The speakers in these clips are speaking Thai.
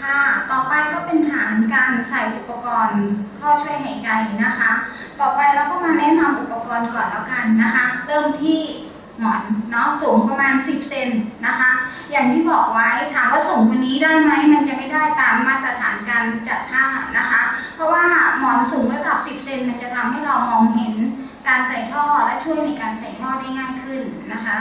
ค่ะ ต่อไปก็เป็นฐานการใส่อุปกรณ์ท่อช่วยหายใจนะคะ ต่อไปเราก็มาแนะนำอุปกรณ์ก่อนแล้วกันนะคะ เริ่มที่หมอนเนาะสูงประมาณ 10 เซนนะคะ อย่างที่บอกไว้ถามว่าสูงกว่านี้ได้ไหมมันจะไม่ได้ตามมาตรฐานการจัดท่านะคะ เพราะว่าหมอนสูงระดับ 10 เซนมันจะทำให้เรามองเห็นการใส่ท่อและช่วยในการใส่ท่อได้ง่ายขึ้นนะคะ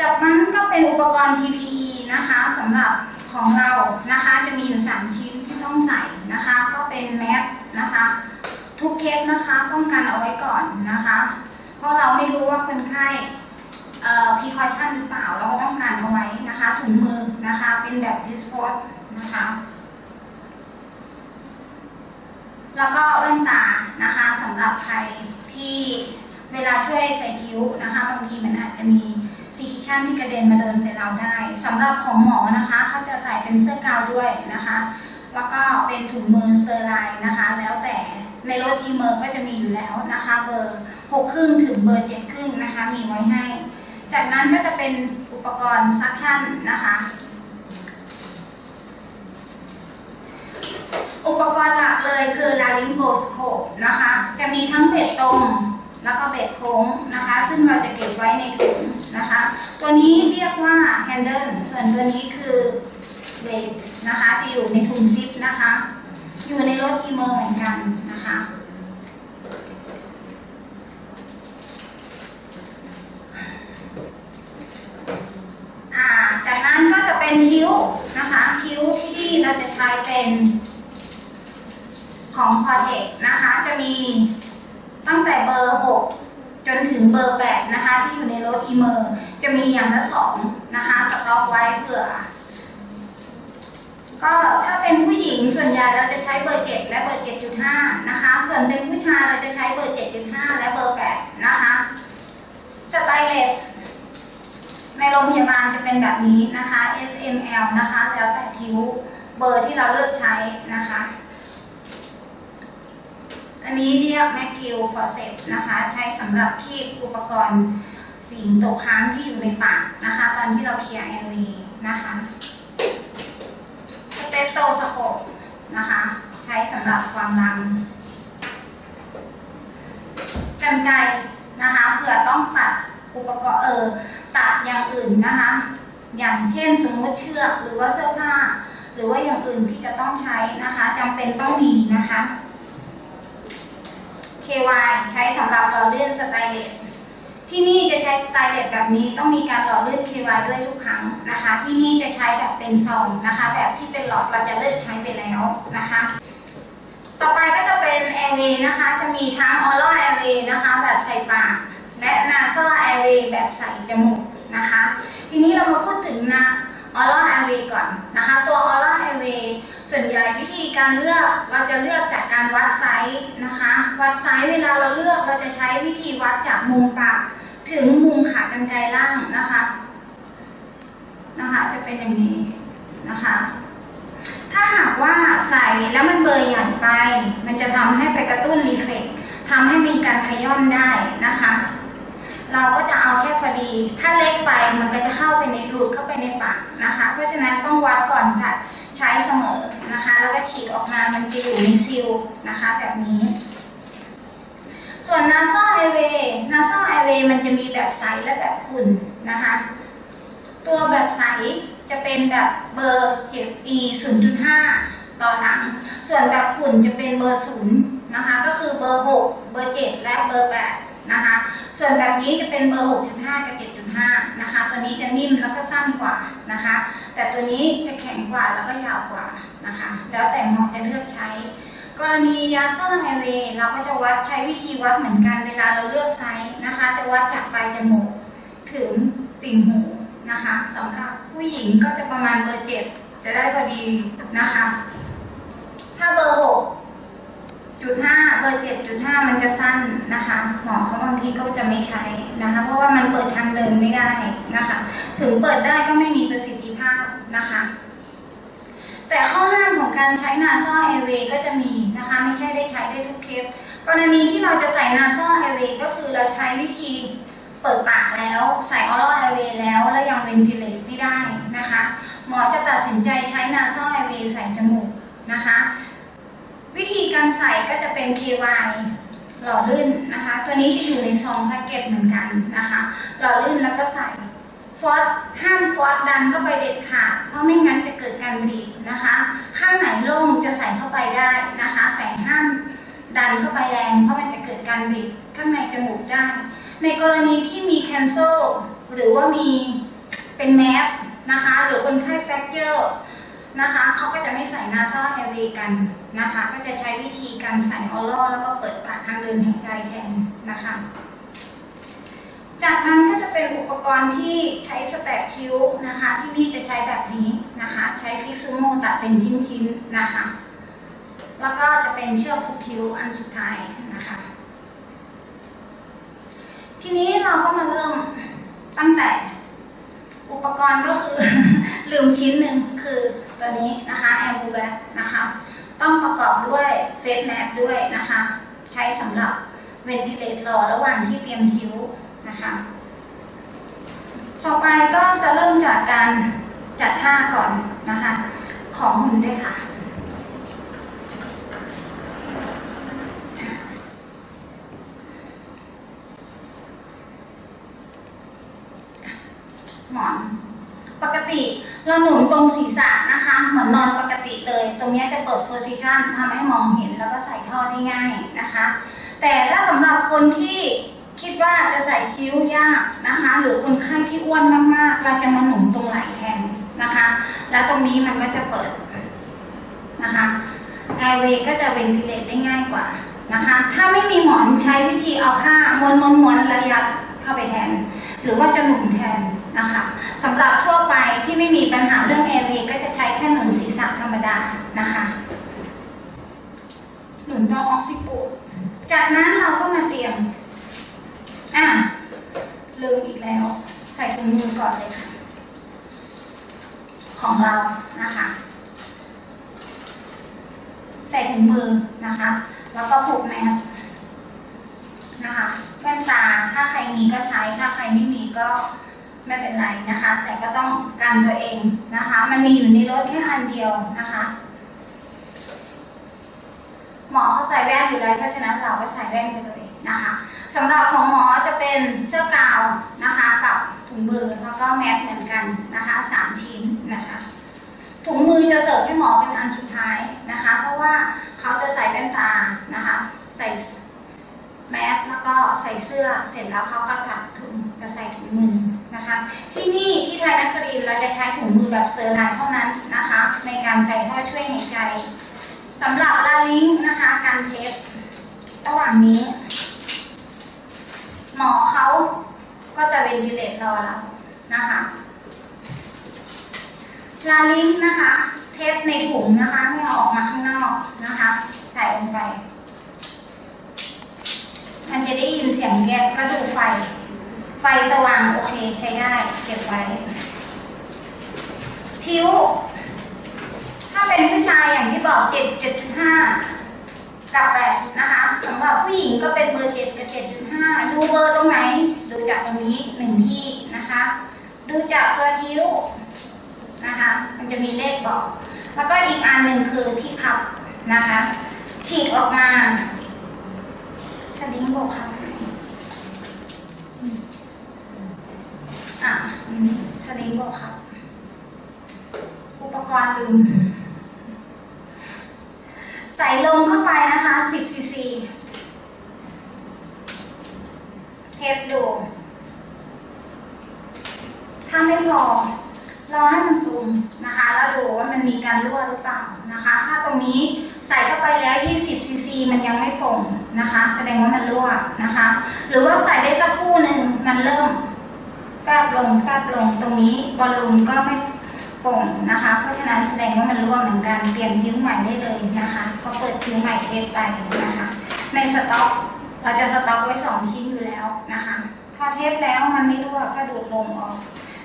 จากนั้นก็เป็นอุปกรณ์ PPE นะคะสำหรับ ของเรานะคะจะมีอยู่ 3 ชิ้นที่ต้องใส่นะคะ ก็เป็นแมสนะคะ ทุกเคสนะคะป้องกันเอาไว้ก่อนนะคะ เพราะเราไม่รู้ว่าคนไข้เอ่อ precaution หรือเปล่าเราก็ต้องการเอาไว้นะคะถุงมือนะคะเป็นแบบ disposed นะคะ แล้วก็แว่นตานะคะสำหรับใครที่เวลาช่วยใส่คิ้วนะคะ บางทีมันอาจจะมี ซีคิชั่นที่กระเด็นมาเดินใส่เราได้สำหรับของหมอนะคะเขาจะใส่เป็นเสื้อกาวด้วยนะคะ แล้วก็เป็นถุงมือเตอร์ไลน์นะคะ แล้วแต่ในรถอีเมอร์ก็จะมีอยู่แล้วนะคะ เบอร์หกครึ่งถึงเบอร์เจ็ดครึ่งนะคะ มีไว้ให้ จากนั้นก็จะเป็นอุปกรณ์ซักชั่นนะคะ อุปกรณ์หลักเลยคือ laryngoscope นะคะ จะมีทั้งเบ็ดตรง แล้วก็เบ็ดโค้งนะคะ ซึ่งเราจะเก็บไว้ในถุงนะคะ ตัวนี้เรียกว่า handle ส่วนตัวนี้คือเบดนะคะจะอยู่ในถุงซิปนะคะ อยู่ในรถอีเมอร์เหมือนกันนะคะจากนั้นก็จะเป็นคิ้วนะคะ คิ้วที่นี่เราจะใช้เป็นของ c o r t e x นะคะ จะมี ตั้งแต่เบอร์ 6 จนถึงเบอร์ 8 นะคะ ที่อยู่ในรถอีเมอร์จะมีอย่างละสองนะคะสต็อกไว้เผื่อ ก็ถ้าเป็นผู้หญิงส่วนใหญ่เราจะใช้เบอร์ 7 และเบอร์ 7.5 นะคะ ส่วนเป็นผู้ชายเราจะใช้เบอร์ 7.5 และเบอร์ 8 นะคะสไตเลสในโรงพยาบาลจะเป็นแบบนี้นะคะ S M L นะคะ แล้วแต่คิ้วเบอร์ที่เราเลือกใช้นะคะ อันนี้เรียกแมคคิวฟอเซตนะคะ ใช้สำหรับคีบอุปกรณ์สิ่งตกค้างที่อยู่ในปากนะคะ ตอนที่เราเคลียร์แอร์วีนะคะสเตตโตสโคปนะคะ ใช้สำหรับความดังกันไกนะคะเผื่อต้องตัดอุปกรณ์เออตัดอย่างอื่นนะคะ อย่างเช่นสมมติเชือกหรือว่าเสื้อผ้า หรือว่าอย่างอื่นที่จะต้องใช้นะคะจำเป็นต้องมีนะคะ KY ใช้สำหรับหล่อลื่นสไตเลสที่นี่จะใช้สไตเลสแบบนี้ต้องมีการหล่อลื่น KY ด้วยทุกครั้งนะคะ ที่นี่จะใช้แบบเป็นซองนะคะ แบบที่เป็นหลอดเราจะเลิกใช้ไปแล้วนะคะ ต่อไปก็จะเป็น Airway นะคะ จะมีทั้ง Oral Airway นะคะ แบบใส่ปาก และ Nasal Airway แบบใส่จมูกนะคะ ทีนี้เรามาพูดถึงนะ Oral Airway ก่อนนะคะ ตัว Oral Airway ส่วนใหญ่วิธีการเลือกเราจะเลือกจากการวัดไซส์นะคะ วัดไซส์เวลาเราเลือกเราจะใช้วิธีวัดจากมุมปากถึงมุมขากรรไกรล่างนะคะนะคะ จะเป็นอย่างนี้นะคะ ถ้าหากว่าใส่แล้วมันเบอร์ใหญ่ไป มันจะทำให้ไปกระตุ้นรีเฟกทำให้มีการขย้อนได้นะคะ เราก็จะเอาแค่พอดี ถ้าเล็กไปมันก็จะเข้าไปในรูดเข้าไปในปากนะคะ เพราะฉะนั้นต้องวัดก่อนสัตว์ใช้เสมอนะคะ แล้วก็ฉีกออกมามันจะอยู่ในซิลนะคะแบบนี้ ส่วน nasal airway nasal airway มันจะมีแบบใสและแบบขุ่นนะคะ ตัวแบบใสจะเป็นแบบเบอร์ 7e 0.5ต่อหลัง ส่วนแบบขุ่นจะเป็นเบอร์0นย์นะคะ ก็คือเบอร์6เบอร์7และเบอร์8 นะคะ ส่วนแบบนี้จะเป็นเบอร์ 6.5 กับ 7.5 นะคะ ตัวนี้จะนิ่มแล้วก็สั้นกว่านะคะ แต่ตัวนี้จะแข็งกว่าแล้วก็ยาวกว่านะคะ แล้วแต่มองจะเลือกใช้ กรณียาซ่อนไอเวเราก็จะวัดใช้วิธีวัดเหมือนกันเวลาเราเลือกไซส์นะคะ จะวัดจากปลายจมูกถึงติ่งหูนะคะสำหรับผู้หญิงก็จะประมาณเบอร์เจ็ดจะได้พอดีนะคะ ถ้าเบอร์ จุดห้าเบอร์เจ็ดจุดห้ามันจะสั้นนะคะหมอเขาบางทีก็จะไม่ใช้นะคะ เพราะว่ามันเปิดทางเดินไม่ได้นะคะ ถึงเปิดได้ก็ไม่มีประสิทธิภาพนะคะ แต่ข้อห้ามของการใช้นาซอเอเวก็จะมีนะคะ ไม่ใช่ได้ใช้ได้ทุกเคสกรณีที่เราจะใส่นาซอเอเวก็คือเราใช้วิธีเปิดปากแล้วใส่ออร l เอเวแล้วแล้วยังเวนทิเลตไม่ได้นะคะ หมอจะตัดสินใจใช้นาซอ LV ใส่จมูกนะคะ วิธีการใส่ก็จะเป็น KY หล่อลื่นนะคะ ตัวนี้จะอยู่ในซองแพ็กเกจเหมือนกันนะคะหล่อลื่นแล้วก็ใส่ฟอสห้ามฟอสดันเข้าไปเด็ดขาดเพราะไม่งั้นจะเกิดการบีบนะคะ ข้างไหนโล่งจะใส่เข้าไปได้นะคะ แต่ห้ามดันเข้าไปแรงเพราะมันจะเกิดการบีบข้างในจมูกได้ ในกรณีที่มีแคนเซลหรือว่ามีเป็นแมสนะคะ หรือคนไข้แฟกเจอร์ นะคะเขาก็จะไม่ใส่นาซอเอวีกันนะคะ ก็จะใช้วิธีการใส่ออลลแล้วก็เปิดปากทางเดินหายใจแทนนะคะ จากนั้นก็จะเป็นอุปกรณ์ที่ใช้สแตทคิ้วนะคะ ที่นี่จะใช้แบบนี้นะคะ ใช้พิกซูโมตัดเป็นชิ้นๆนะคะ แล้วก็จะเป็นเชือกผูกคิ้วอันสุดท้ายนะคะ ทีนี้เราก็มาเริ่มตั้งแต่อุปกรณ์ก็คือลืมชิ้นหนึ่งคือ ตัวนี้นะคะแอมบูแบนะคะต้องประกอบด้วยเฟสแมสด้วยนะคะ ใช้สำหรับเวนติเลตรอระหว่างที่เตรียมคิ้วนะคะต่อไปก็จะเริ่มจากการจัดท่าก่อนนะคะ ของหุ่นด้วยค่ะหมอน ปกติ เราหนุนตรงศีรษะนะคะ เหมือนนอนปกติเลย ตรงนี้จะเปิดโพซิชันทำให้มองเห็นแล้วก็ใส่ท่อได้ง่ายนะคะ แต่ถ้าสำหรับคนที่คิดว่าจะใส่คิ้วยากนะคะ หรือคนไข้ที่อ้วนมากๆ เราจะมาหนุนตรงไหล่แทนนะคะ แล้วตรงนี้มันก็จะเปิดนะคะไอเวก็จะเวนทิเลตได้ง่ายกว่านะคะ ถ้าไม่มีหมอนใช้วิธีเอาผ้าม้วนม้วนม้วนระยัดเข้าไปแทน หรือว่าจะหนุนแทน นะคะสำหรับทั่วไปที่ไม่มีปัญหาเรื่องแอร์เวก็จะใช้แค่หนุนศีรษะธรรมดานะคะหนุนตรงออกซิปูจากนั้นเราก็มาเตรียมอะลืมอีกแล้ว ใส่ถุงมือก่อนเลยค่ะ ของเรานะคะ ใส่ถุงมือนะคะ แล้วก็ผูกแมสนะคะแว่นตาถ้าใครมีก็ใช้ถ้าใครไม่มีก็ ไม่เป็นไรนะคะ แต่ก็ต้องกันตัวเองนะคะ มันมีอยู่ในรถแค่อันเดียวนะคะ หมอเขาใส่แว่นอยู่แล้วเพราะฉะนั้นเราก็ใส่แว่นไปเลยนะคะสำหรับของหมอจะเป็นเสื้อกาวนะคะ กับถุงมือแล้วก็แมสเหมือนกันนะคะสามชิ้นนะคะถุงมือจะเสิร์ฟให้หมอเป็นอันสุดท้ายนะคะ เพราะว่าเขาจะใส่แว่นตานะคะ ใส่แมสแล้วก็ใส่เสื้อเสร็จแล้วเขาก็ถักถุงจะใส่ถุงมือ ที่นี่ที่ไทยนักเรียนเราจะใช้ถุงมือแบบเซอร์ไลน์เท่านั้นนะคะ ในการใส่ท่อช่วยหายใจสำหรับลาลิงนะคะการเทสระหว่างนี้ หมอเขาก็จะเวนทิเลตรอแล้วนะคะลาลิงนะคะ เทสในถุงนะคะไม่ออกมาข้างนอกนะคะ ใส่ลงไป มันจะได้ยินเสียงแก๊สแล้วดูไฟ ไฟสว่างโอเคใช้ได้ เก็บไว้คิ้วถ้าเป็นผู้ชายอย่างที่บอกเจ็ดเจ็ดจุดห้ากับแปดนะคะสำหรับผู้หญิงก็เป็นเบอร์เจ็ดกับเจ็ดจุดห้าดูเบอร์ตรงไหน ดูจากตรงนี้หนึ่งที่นะคะ ดูจากตัวคิ้วนะคะ มันจะมีเลขบอก แล้วก็อีกอันหนึ่งคือที่พับนะคะ ฉีกออกมาสลิงบอกค่ะอืม อะสลิงบอกค่ะอุปกรณ์ลืม ใส่ลงเข้าไปนะคะ10ซีซีเทปดู ถ้าไม่พอรอให้มันซูมนะคะ แล้วดูว่ามันมีการรั่วหรือเปล่านะคะ ถ้าตรงนี้ใส่เข้าไปแล้ว20ซีซีมันยังไม่โป่งนะคะ แสดงว่ามันรั่วนะคะ หรือว่าใส่ได้สักครู่หนึ่งมันเริ่ม แฟบลงแฟบลงตรงนี้บอลลูนก็ไม่โป่งนะคะ เพราะฉะนั้นแสดงว่ามันรั่วเหมือนกันเปลี่ยนคิ้วใหม่ได้เลยนะคะก็เปิดคิ้วใหม่เทสไปนะคะ ในสต็อกเราจะสต็อกไว้สองชิ้นอยู่แล้วนะคะพอเทสแล้วมันไม่รั่วก็ดูดลมออก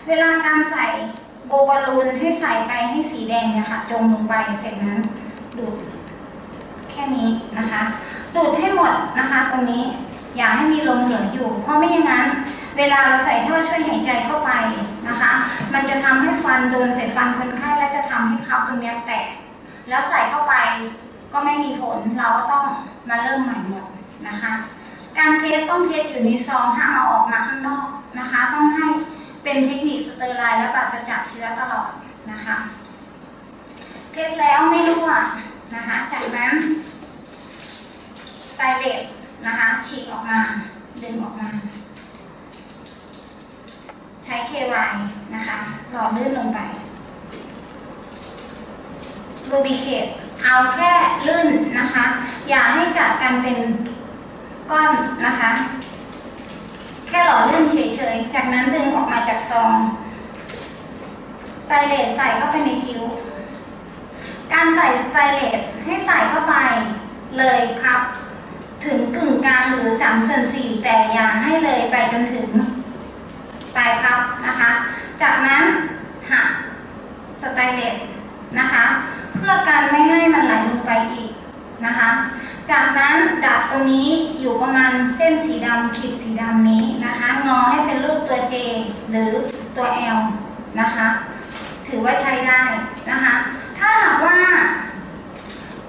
เวลาการใส่โบบอลลูนให้ใส่ไปให้สีแดงเนี่ยค่ะ จมลงไปเสร็จนั้นดูดแค่นี้นะคะ ดูดให้หมดนะคะ ตรงนี้อย่าให้มีลมเหลืออยู่ เพราะไม่อย่างนั้น เวลาเราใส่ท่อช่วยหายใจเข้าไปนะคะ มันจะทำให้ฟันโดนเศษฟันคนไข้และจะทำให้คับตรงนี้แตก แล้วใส่เข้าไปก็ไม่มีผล เราก็ต้องมาเริ่มใหม่หมดนะคะ การเทสต้องเทสอยู่ในซองห้ามเอาออกมาข้างนอกนะคะ ต้องให้เป็นเทคนิคสเตอร์ไลน์และปราศจากเชื้อตลอดนะคะ เทสแล้วไม่รั่วนะคะ จากนั้นไซเลตนะคะฉีกออกมาดึงออกมา ช้ KY นะคะหล่อลื่นลงไปลูบิเคตเอาแค่ลื่นนะคะ อย่าให้จัดกันเป็นก้อนนะคะ แค่หล่อลื่นเฉยๆ จากนั้นดึงออกมาจากซองไซเลตใส่เข้าไปในคิ้ว การใส่สไตเลตให้ใส่เข้าไปเลยครับ ถึงกึ่งกลางหรือสามส่วนสี่แต่อย่าให้เลยไปจนถึง ปลายครับนะคะ จากนั้นหักสไตเลตนะคะ เพื่อการไม่ให้มันไหลลงไปอีกนะคะ จากนั้นดัดตรงนี้อยู่ประมาณเส้นสีดำขีดสีดำนี้นะคะ งอให้เป็นรูปตัว J หรือตัว L นะคะ ถือว่าใช้ได้นะคะ ถ้าหากว่า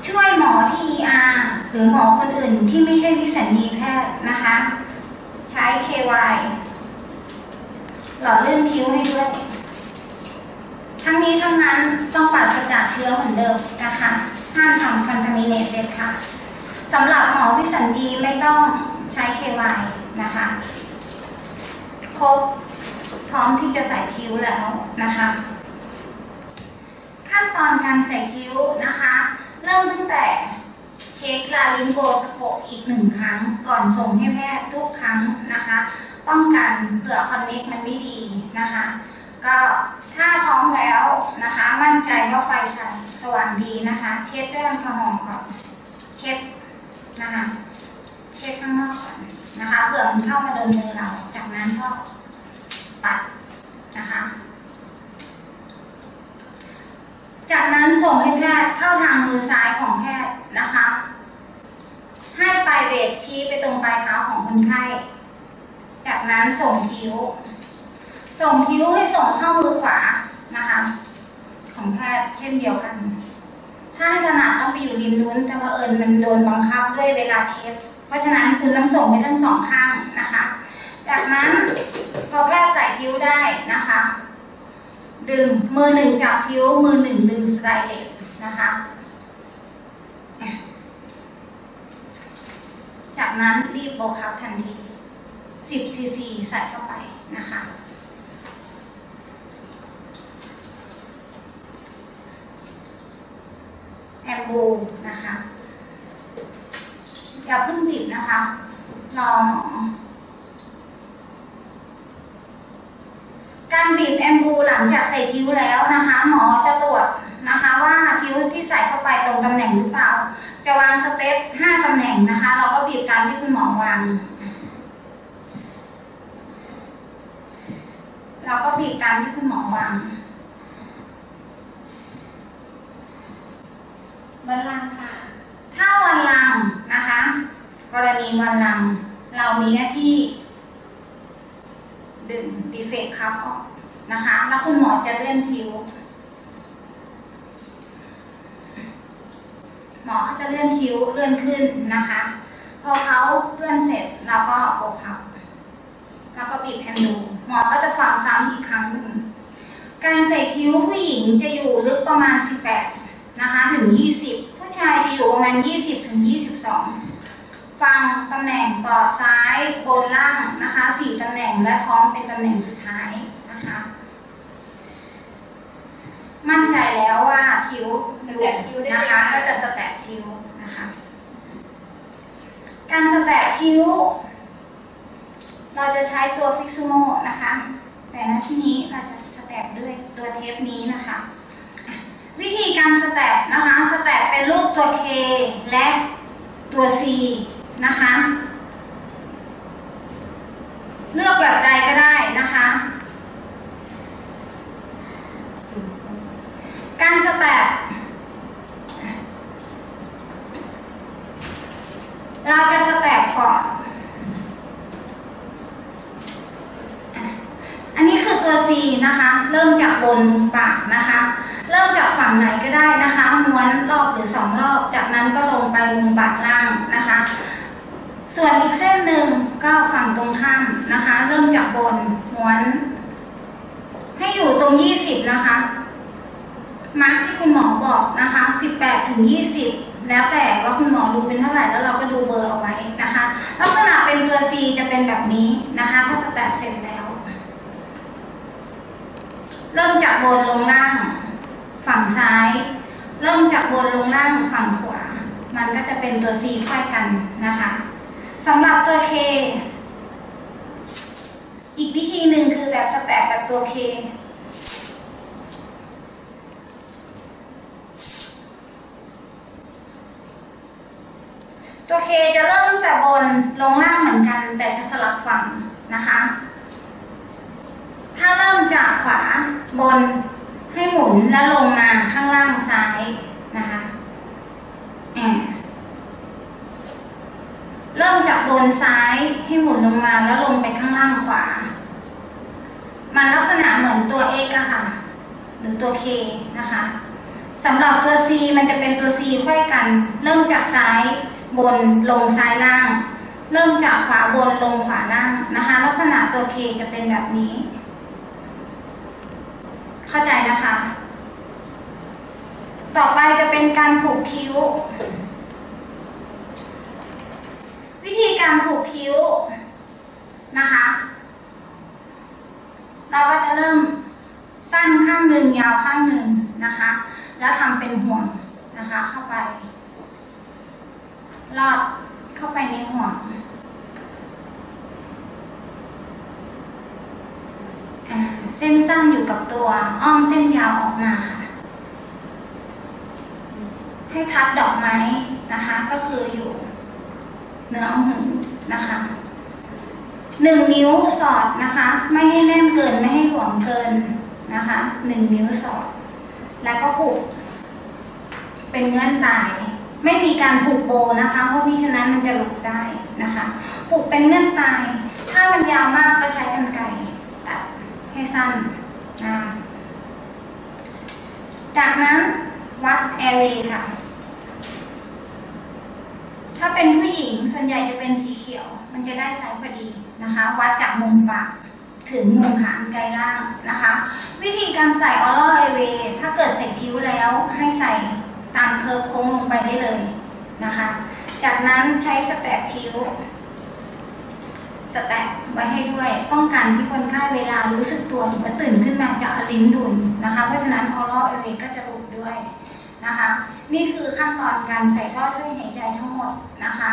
ช่วยหมอที่ ER หรือหมอคนอื่นที่ไม่ใช่วิสัญญีแพทย์นะคะ ใช้ KY หล่อลื่นคิ้วให้ด้วย ทั้งนี้ทั้งนั้นต้องปราศจากเชื้อเหมือนเดิมนะคะ ห้ามทำคอนทามิเนตเด็ดค่ะสำหรับหมอวิสัญญีไม่ต้องใช้ KY นะคะครบพร้อมที่จะใส่คิ้วแล้วนะคะ ขั้นตอนการใส่คิ้วนะคะ เริ่มตั้งแต่ เช็คลาลิมโบสโคปอีกหนึ่งครั้ง ก่อนส่งให้แพทย์ทุกครั้งนะคะ ป้องกันเผื่อคอนเน็กมันไม่ดีนะคะ ก็ถ้าพร้อมแล้วนะคะ มั่นใจว่าไฟสสว่างดีนะคะ เช็ดด้วยแอลกอฮอล์ก่อนเช็ดนะคะเช็ดข้างนอกก่อนนะคะเผื่อมันเข้ามาโดนมือเรา จากนั้นก็ปัดนะคะ จากนั้นส่งให้แพทย์เข้าทางมือซ้ายของแพทย์นะคะ ให้ปลายเบสชี้ไปตรงปลายเท้าของคนไข้ จากนั้นส่งคิ้ว ส่งคิ้วให้ส่งเข้ามือขวานะคะ ของแพทย์เช่นเดียวกัน ถ้าให้ถนัดต้องไปอยู่ริมนู้น แต่ว่าเอิญมันโดนบังคับด้วยเวลาเทสเพราะฉะนั้นคือต้องส่งไปทั้งสองข้างนะคะ จากนั้นพอแพทย์ใส่คิ้วได้นะคะ ดึงมือหนึ่งจับคิ้วมือหนึ่งดึงสไตเลตนะคะ จากนั้นรีบโบคัพทันที10ซีซีใส่เข้าไปนะคะ แอมบูนะคะ อย่าเพิ่งบิดนะคะ รอหมอ การบีบแอมบูหลังจากใส่คิ้วแล้วนะคะ หมอจะตรวจนะคะว่าคิ้วที่ใส่เข้าไปตรงตำแหน่งหรือเปล่า จะวางสเต็ปห้าตำแหน่งนะคะ เราก็บีบตามที่คุณหมอวาง เราก็บีบตามที่คุณหมอวางบัลลังก์ค่ะ ถ้าวันลังนะคะ กรณีวันลัง เรามีหน้าที่ ดึงดีเฟกคัพออกนะคะ แล้วคุณหมอจะเลื่อนคิ้ว มอจะเลื่อนคิ้วเลื่อนขึ้นนะคะ พอเขาเลื่อนเสร็จเราก็โบคัพแล้วก็ปิดแอนดูหมอก็จะฟังซ้ำอีกครั้งหนึ่งการใส่คิ้วผู้หญิงจะอยู่ลึกประมาณ 18 นะคะถึง 20 ผู้ชายจะอยู่ประมาณ 20 ถึง 22 ฟังตำแหน่งปอดซ้ายบนล่างนะคะสี่ตำแหน่งและท้องเป็นตำแหน่งสุดท้ายนะคะ มั่นใจแล้วว่าคิ้วสแตคิ้วนะคะ ก็จะสแตปคิ้วนะคะ การสแตปคิ้ว เราจะใช้ตัวฟิกซูโมนะคะ แต่ณที่นี้เราจะสแตปด้วยตัวเทปนี้นะคะ วิธีการสแตปนะคะสแตปเป็นรูปตัว K และตัว C นะคะ เลือกแบบใดก็ได้นะคะ การสแตปเราจะสแตปก่อน อันนี้คือตัว C นะคะ เริ่มจากบนปากนะคะ เริ่มจากฝั่งงไหนก็ได้นะคะ ม้วนรอบหรือสองรอบ จากนั้นก็ลงไปมุมปากล่างนะคะ ส่วนอีกเส้นหนึ่งก็ฝั่งตรงข้ามนะคะ เริ่มจากบนม้วน ให้อยู่ตรงยี่สิบนะคะ มาร์กที่คุณหมอบอกนะคะ 18 ถึง 20 แล้วแต่ว่าคุณหมอดูเป็นเท่าไหร่แล้วเราก็ดูเบอร์เอาไว้นะคะ ลักษณะเป็นตัว C จะเป็นแบบนี้นะคะ ถ้าสแตปเสร็จแล้ว เริ่มจากบนลงล่าง ฝั่งซ้าย เริ่มจากบนลงล่างฝั่งขวา มันก็จะเป็นตัว C ค่อยกันนะคะสำหรับตัว K อีกวิธีหนึ่งคือแบบสแตปแบบตัว K ตัว K จะเริ่มตั้งแต่บนลงล่างเหมือนกัน แต่จะสลับฝั่งนะคะ ถ้าเริ่มจากขวาบนให้หมุนแล้วลงมาข้างล่างซ้ายนะคะแอบเริ่มจากบนซ้ายให้หมุนลงมาแล้วลงไปข้างล่างขวา มันลักษณะเหมือนตัว x อะค่ะ หรือตัว k นะคะสำหรับตัว c มันจะเป็นตัว c ค่อยกัน เริ่มจากซ้าย บนลงซ้ายล่าง เริ่มจากขวาบนลงขวาล่างนะคะ ลักษณะตัว k จะเป็นแบบนี้ เข้าใจนะคะ ต่อไปจะเป็นการผูกคิ้ว วิธีการผูกคิ้วนะคะ เราก็จะเริ่มสั้นข้างหนึ่งยาวข้างหนึ่งนะคะ แล้วทำเป็นห่วงนะคะเข้าไป ลอดเข้าไปในห่วงเส้นสั้นอยู่กับตัว อ้อมเส้นยาวออกมาค่ะ ให้ทัดดอกไม้นะคะ ก็คืออยู่เนื้อหูนะคะหนึ่งนิ้วสอดนะคะ ไม่ให้แน่นเกินไม่ให้หวมเกินนะคะหนึ่งนิ้วสอด แล้วก็ผูกเป็นเงื่อนตาย ไม่มีการผูกโบนะคะ เพราะมิฉะนั้นมันจะหลุดได้นะคะผูกเป็นเงื่อนตาย ถ้ามันยาวมากก็ใช้กรรไกรตัดให้สั้นนะจากนั้นวัดแอร์เวย์ค่ะ ถ้าเป็นผู้หญิงส่วนใหญ่จะเป็นสีเขียว มันจะได้ไซส์พอดีนะคะ วัดจากมุมปากถึงมุมหางไกลล่างนะคะ วิธีการใส่ออร่าไอเวถ้าเกิดใส่คิ้วแล้วให้ใส่ ตามเคอร์ฟโค้งลงไปได้เลยนะคะ จากนั้นใช้สแตปคิ้วสแตปไว้ให้ด้วย ป้องกันที่คนไข้เวลารู้สึกตัวหรือว่าตื่นขึ้นมาจะอลิ้นดุนนะคะ เพราะฉะนั้นออร่าไอเวก็จะหลุดด้วยนะคะ นี่คือขั้นตอนการใส่ท่อช่วยหายใจทั้งหมดนะคะ